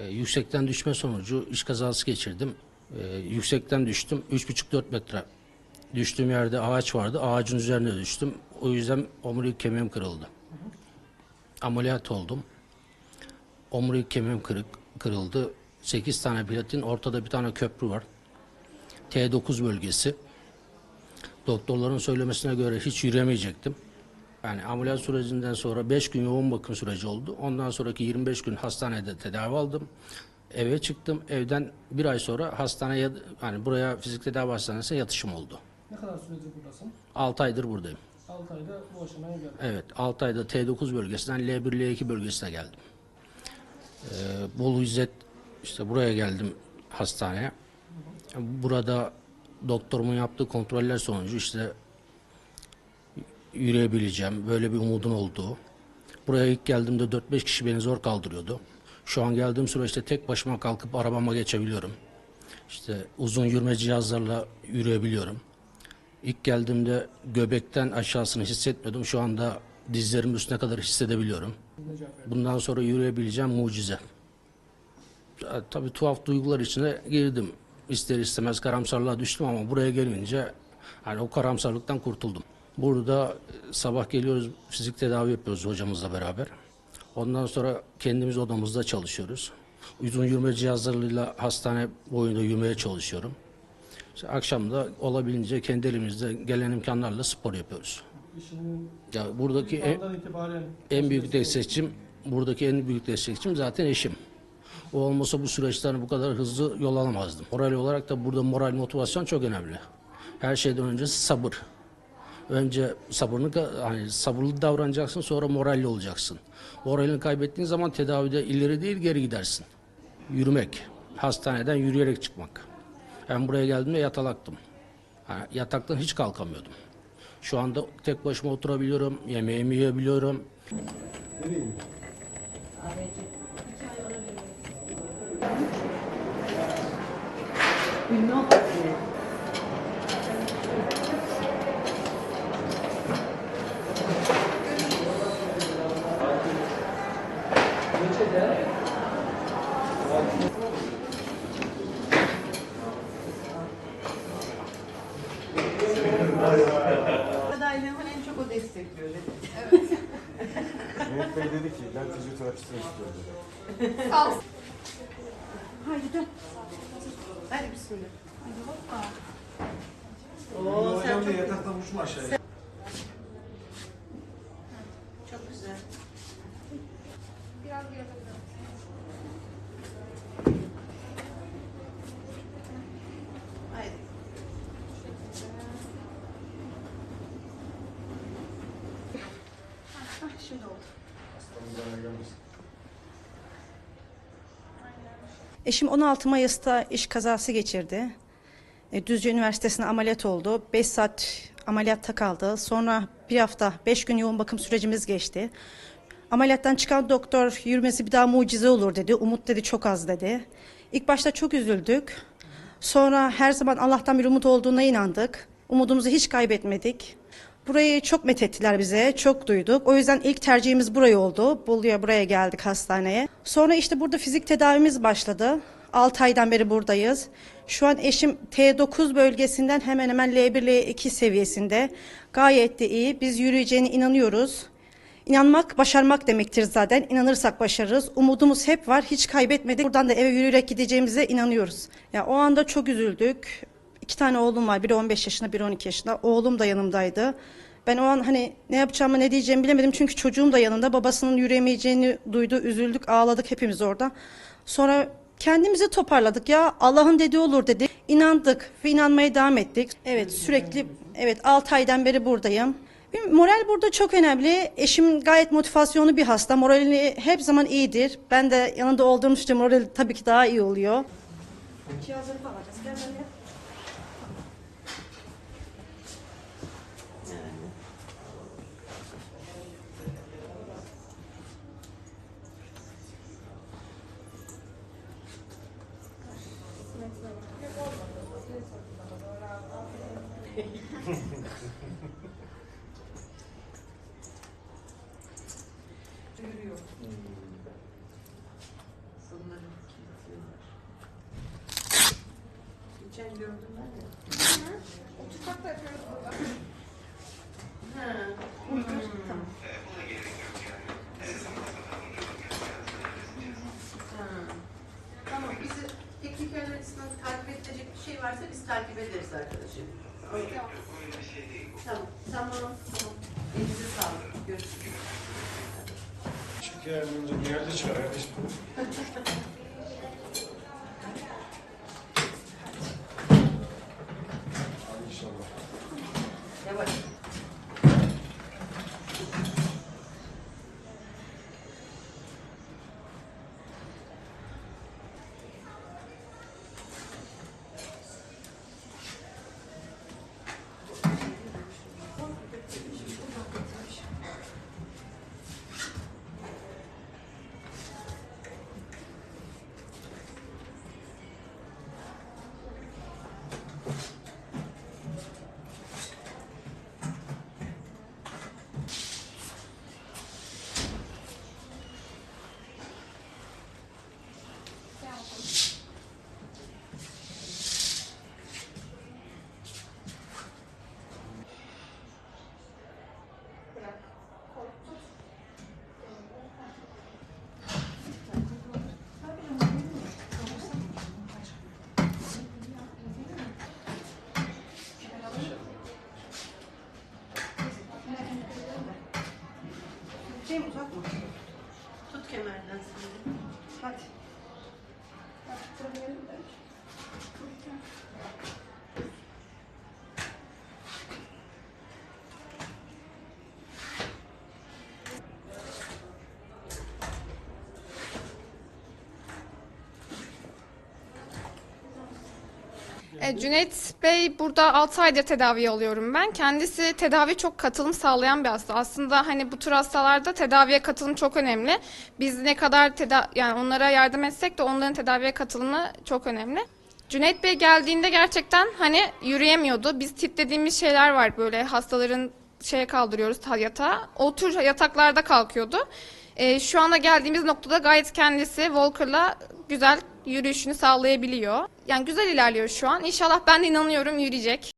E, yüksekten düşme sonucu iş kazası geçirdim. E, yüksekten düştüm. 3,5-4 metre. Düştüğüm yerde ağaç vardı. Ağacın üzerine düştüm. O yüzden omurilik kemiğim kırıldı. Ameliyat oldum. Omurilik kemiğim kırık, kırıldı. 8 tane platin, ortada bir tane köprü var. T9 bölgesi. Doktorların söylemesine göre hiç yürüyemeyecektim. Yani ameliyat sürecinden sonra 5 gün yoğun bakım süreci oldu. Ondan sonraki 25 gün hastanede tedavi aldım. Eve çıktım. Evden bir ay sonra hastaneye, yani buraya fizik tedavi hastanesine yatışım oldu. Ne kadar süredir buradasın? 6 aydır buradayım. 6 ayda bu aşamaya geldin. Evet, 6 ayda T9 bölgesinden L1, L2 bölgesine geldim. Ee, Bolu İzzet, işte buraya geldim hastaneye. Burada doktorumun yaptığı kontroller sonucu işte yürüyebileceğim, böyle bir umudun olduğu. Buraya ilk geldiğimde 4-5 kişi beni zor kaldırıyordu. Şu an geldiğim süreçte tek başıma kalkıp arabama geçebiliyorum. İşte uzun yürüme cihazlarla yürüyebiliyorum. İlk geldiğimde göbekten aşağısını hissetmiyordum. Şu anda dizlerimin üstüne kadar hissedebiliyorum. Bundan sonra yürüyebileceğim mucize. Tabii tuhaf duygular içine girdim. İster istemez karamsarlığa düştüm ama buraya gelince hani o karamsarlıktan kurtuldum. Burada e, sabah geliyoruz fizik tedavi yapıyoruz hocamızla beraber. Ondan sonra kendimiz odamızda çalışıyoruz. Uzun yürüme cihazlarıyla hastane boyunda yürümeye çalışıyorum. İşte akşam da olabildiğince kendi elimizde gelen imkanlarla spor yapıyoruz. Ya buradaki en, en büyük destekçim, buradaki en büyük destekçim zaten eşim. O olmasa bu süreçten bu kadar hızlı yol alamazdım. Moral olarak da burada moral motivasyon çok önemli. Her şeyden önce sabır. Önce sabırını ka- hani sabırlı davranacaksın sonra moralli olacaksın. Moralini kaybettiğin zaman tedavide ileri değil geri gidersin. Yürümek. Hastaneden yürüyerek çıkmak. Ben buraya geldiğimde yatalaktım. Yani yataktan hiç kalkamıyordum. Şu anda tek başıma oturabiliyorum, yemeğimi yiyebiliyorum. Adaylığımın en çok o destekliyor dedi. Mehmet Bey dedi ki ben fizyoterapistini istiyorum dedi. Haydi dön. Hadi bismillah. Oo, sen çok, yataktan uçma aşağıya. çok güzel. Haydi. Ah, şimdi oldu. Eşim 16 Mayıs'ta iş kazası geçirdi. E, Düzce Üniversitesi'ne ameliyat oldu. 5 saat ameliyatta kaldı. Sonra bir hafta, 5 gün yoğun bakım sürecimiz geçti. Ameliyattan çıkan doktor yürümesi bir daha mucize olur dedi. Umut dedi çok az dedi. İlk başta çok üzüldük. Sonra her zaman Allah'tan bir umut olduğuna inandık. Umudumuzu hiç kaybetmedik. Burayı çok methettiler bize, çok duyduk. O yüzden ilk tercihimiz buraya oldu. Bolu'ya buraya geldik hastaneye. Sonra işte burada fizik tedavimiz başladı. 6 aydan beri buradayız. Şu an eşim T9 bölgesinden hemen hemen L1, L2 seviyesinde. Gayet de iyi. Biz yürüyeceğine inanıyoruz. İnanmak başarmak demektir zaten. İnanırsak başarırız. Umudumuz hep var. Hiç kaybetmedik. Buradan da eve yürüyerek gideceğimize inanıyoruz. Ya o anda çok üzüldük. İki tane oğlum var. Biri 15 yaşında, biri 12 yaşında. Oğlum da yanımdaydı. Ben o an hani ne yapacağımı ne diyeceğimi bilemedim. Çünkü çocuğum da yanında. Babasının yürüyemeyeceğini duydu. Üzüldük, ağladık hepimiz orada. Sonra kendimizi toparladık ya. Allah'ın dediği olur dedi. İnandık ve inanmaya devam ettik. Evet sürekli evet 6 aydan beri buradayım. Moral burada çok önemli. Eşim gayet motivasyonlu bir hasta. Morali hep zaman iyidir. Ben de yanında olduğum için moral tabii ki daha iyi oluyor. Cihazları falan Duyuruyor. Sonları kilitliyorlar. Geçen gördüm ben de. Oturtak da yapıyoruz burada. Ha. Uygur. Tamam. Tamam bizi teknik yönetmesinden takip edilecek bir şey varsa biz takip ederiz arkadaşım. Tamam. Tamam. Tamam. Elinize sağlık. Görüşürüz. Şeker önce bir yerde çıkar kardeşim. Councilman E, Cüneyt Bey burada 6 aydır tedavi alıyorum ben. Kendisi tedavi çok katılım sağlayan bir hasta. Aslında hani bu tür hastalarda tedaviye katılım çok önemli. Biz ne kadar teda yani onlara yardım etsek de onların tedaviye katılımı çok önemli. Cüneyt Bey geldiğinde gerçekten hani yürüyemiyordu. Biz tip dediğimiz şeyler var böyle hastaların şeye kaldırıyoruz ta- yatağa. O tür yataklarda kalkıyordu. E, şu anda geldiğimiz noktada gayet kendisi Walker'la güzel yürüyüşünü sağlayabiliyor. Yani güzel ilerliyor şu an. İnşallah ben de inanıyorum yürüyecek.